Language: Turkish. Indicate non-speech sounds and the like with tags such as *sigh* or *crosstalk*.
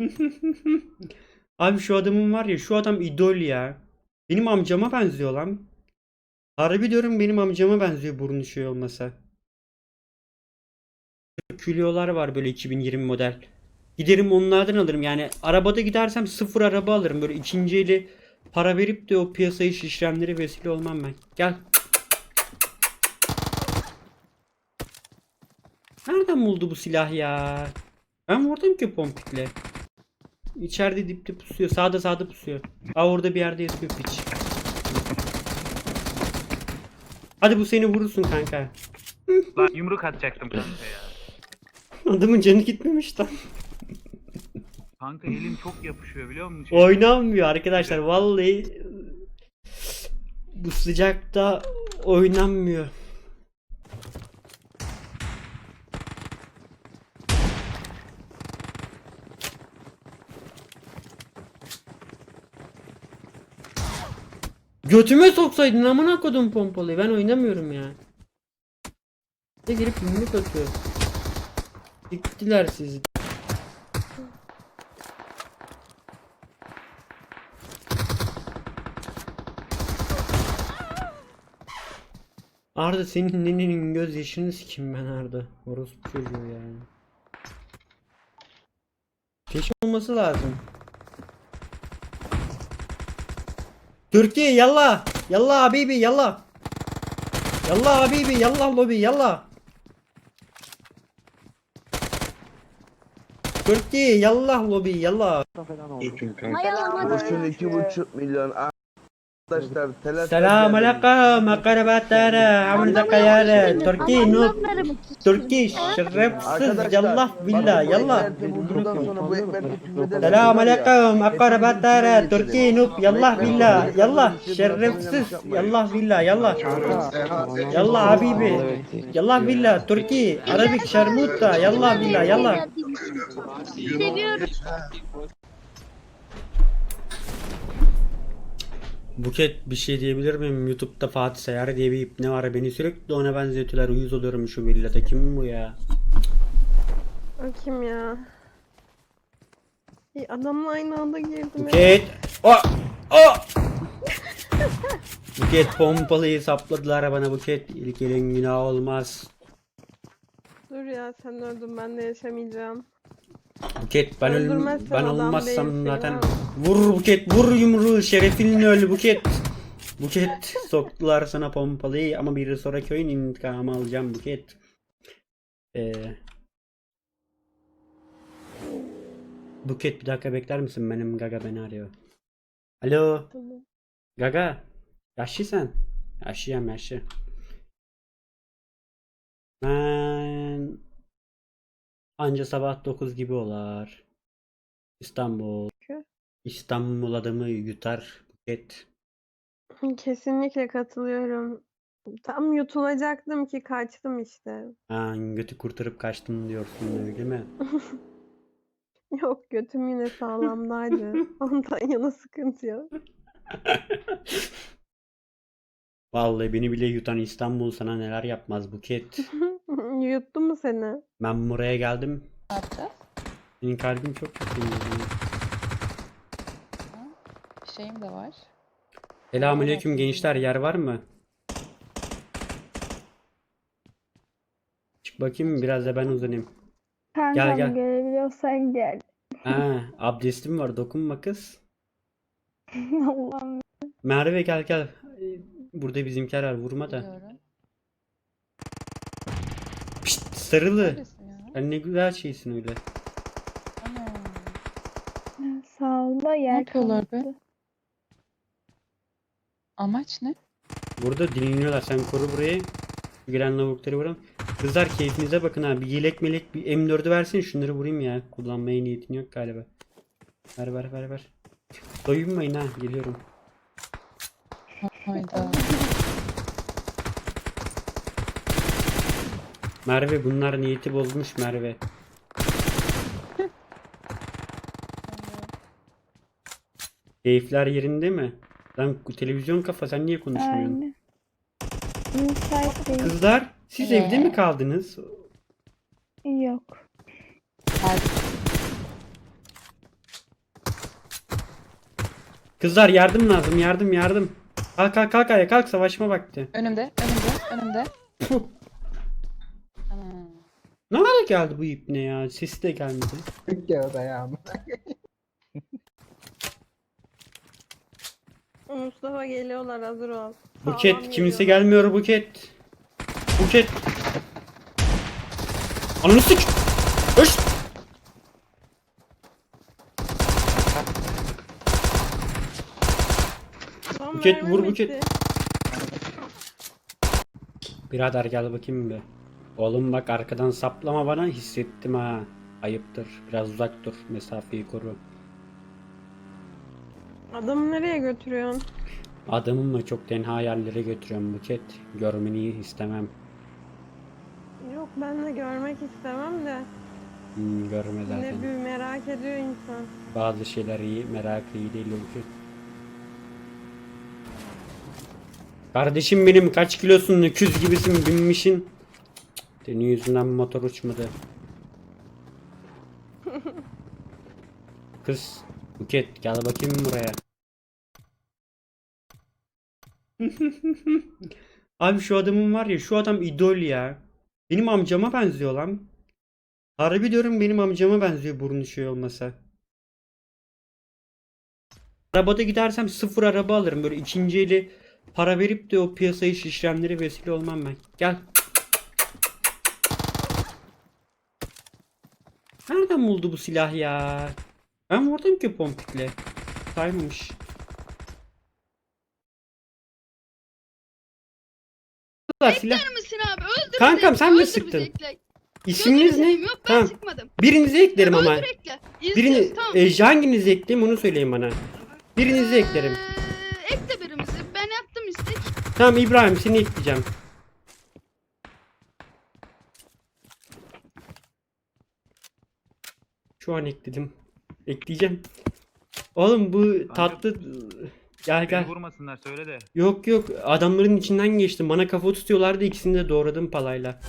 *laughs* Abi şu adamın var ya şu adam idol ya. Benim amcama benziyor lan. Harbi diyorum benim amcama benziyor burnu şey olmasa. Külyolar var böyle 2020 model. Giderim onlardan alırım yani arabada gidersem sıfır araba alırım böyle ikinci eli para verip de o piyasayı şişirenlere vesile olmam ben. Gel. Nereden buldu bu silah ya? Ben vurdum ki pompikle. İçeride dipte pusuyor. Sağda sağda pusuyor. Aa orada bir yerde yatıyor piç. Hadi bu seni vurursun kanka. Lan yumruk atacaktım kanka ya. Adamın canı gitmemiş lan. Kanka elim çok yapışıyor biliyor musun? Oynanmıyor arkadaşlar. Vallahi bu sıcakta oynanmıyor. Götüme soksaydın amına kodum pompalıyı. Ben oynamıyorum ya. Ne girip yumruk atıyor. Diktiler sizi. Arda senin nenenin göz yaşını sikeyim ben Arda. Orospu çocuğu yani. Keşke olması lazım. Türkiye yallah. Yallah habibi yallah. Yallah habibi yallah lobi yallah. Türkiye yallah lobi. Kurşun iki buçuk milyon arkadaşlar telaş Selam aleyküm akarabatlara hamza kayara Türkiye noob Türkiye şerefsiz yallah billah yallah. Selam aleyküm akarabatlara Türkiye noob yallah billah yallah şerefsiz yallah billah yallah. Yallah habibi yallah billah Türkiye Arabik şermuta yallah billah yallah. Seviyorum. Buket bir şey diyebilir miyim? YouTube'da Fatih Sayar diye bir ipne var. Beni sürekli ona benzetiyorlar. Uyuz oluyorum şu villada. Kim bu ya? O kim ya? İyi, adamla aynı anda girdim. Buket! O! O! *laughs* Buket pompalıyı sapladılar bana Buket. İlk elin günah olmaz. Dur ya sen öldün ben de yaşamayacağım. Buket ben, ölüm, Öldürmezsen ben adam olmazsam değilsin zaten ha. vur Buket vur yumruğu şerefinle öl Buket. Buket soktular sana pompalıyı ama bir sonraki oyun intikamı alacağım Buket. Ee, Buket bir dakika bekler misin? Benim Gaga beni arıyor. Alo Tamam. Gaga. Yaşlı sen. Yaşlıyım yaşlı. Ben anca sabah 9 gibi olar. İstanbul. İstanbul adamı yutar Buket. Kesinlikle katılıyorum. Tam yutulacaktım ki kaçtım işte. Ha, götü kurtarıp kaçtın diyorsun öyle mi? *laughs* Yok götüm yine sağlamdaydı. *laughs* Ondan yana sıkıntı yok. Vallahi beni bile yutan İstanbul sana neler yapmaz Buket. *laughs* Yuttu mu seni? Ben buraya geldim. Ne yapacağız? Senin kalbin çok kötü. Şeyim de var. Selamünaleyküm gençler yer var mı? Çık bakayım biraz da ben uzanayım. Kankam gel. gelebiliyorsan gel. Ha, abdestim var dokunma kız. *laughs* Allah'ım. Merve gel gel. Burada bizimkiler var vurma da. Biliyorum. Pişt sarılı. Ya? Ne güzel şeysin öyle. Ana. Sağ ol da yer yapıyorlar be? kalmadı. Amaç ne? Burada dinliyorlar sen koru burayı. Giren lavukları vuralım. Kızlar keyfinize bakın ha. Bir yelek melek bir M4'ü versin şunları vurayım ya. Kullanmaya niyetin yok galiba. Ver ver ver ver. Doyunmayın ha geliyorum. Hayda. Merve bunlar niyeti bozmuş Merve. Keyifler yerinde mi? Lan televizyon kafa sen niye konuşmuyorsun? Aynen. Müsait değil. Kızlar siz Ee? evde mi kaldınız? Yok. Kızlar yardım lazım yardım yardım. Kalk kalk kalk ayağa kalk savaşma vakti. Önümde, önümde, önümde. *laughs* Ne hale geldi bu ip ne ya? Sesi de gelmedi. Mustafa geliyorlar hazır ol. Buket Sağlam kimse geliyorlar. gelmiyor Buket. Buket. Ananı sik. Öş. Buket, vur Buket. bitti. Birader gel bakayım bir. Oğlum bak arkadan saplama bana hissettim ha. Ayıptır. Biraz uzak dur. Mesafeyi koru. Adamı nereye götürüyorsun? Adamımla çok tenha yerlere götürüyorum Buket. Görmeni istemem. Yok ben de görmek istemem de. Hmm, görme Ne zaten. bir merak ediyor insan. Bazı şeyler iyi, merak iyi değil Buket. Kardeşim benim kaç kilosun öküz gibisin binmişin. Senin yüzünden motor uçmadı. Kız Buket gel bakayım buraya. *laughs* Abi şu adamın var ya şu adam idol ya. Benim amcama benziyor lan. Harbi diyorum benim amcama benziyor burnu şey olmasa. Arabada gidersem sıfır araba alırım. Böyle ikinci eli para verip de o piyasayı şişirenlere vesile olmam ben. Gel. Nereden buldu bu silah ya? Ben vurdum ki pompikle. Saymamış. Silah. misin abi? Öldür Kankam bizi. sen mi Öldür sıktın? ekle. İsminiz Gözünü ne? seveyim, Yok ben Tamam. sıkmadım. Birinizi eklerim ama. Öldür ekle. Birini İzliyoruz tamam. e, hanginizi ekleyeyim onu söyleyin bana. Birinizi eklerim. Ee, ekle birimizi. Ben yaptım istek. Tamam İbrahim seni ekleyeceğim. Şu an ekledim. Ekleyeceğim. Oğlum bu tatlı gel Beni gel. vurmasınlar söyle de. Yok yok adamların içinden geçtim. Bana kafa tutuyorlardı ikisini de doğradım palayla.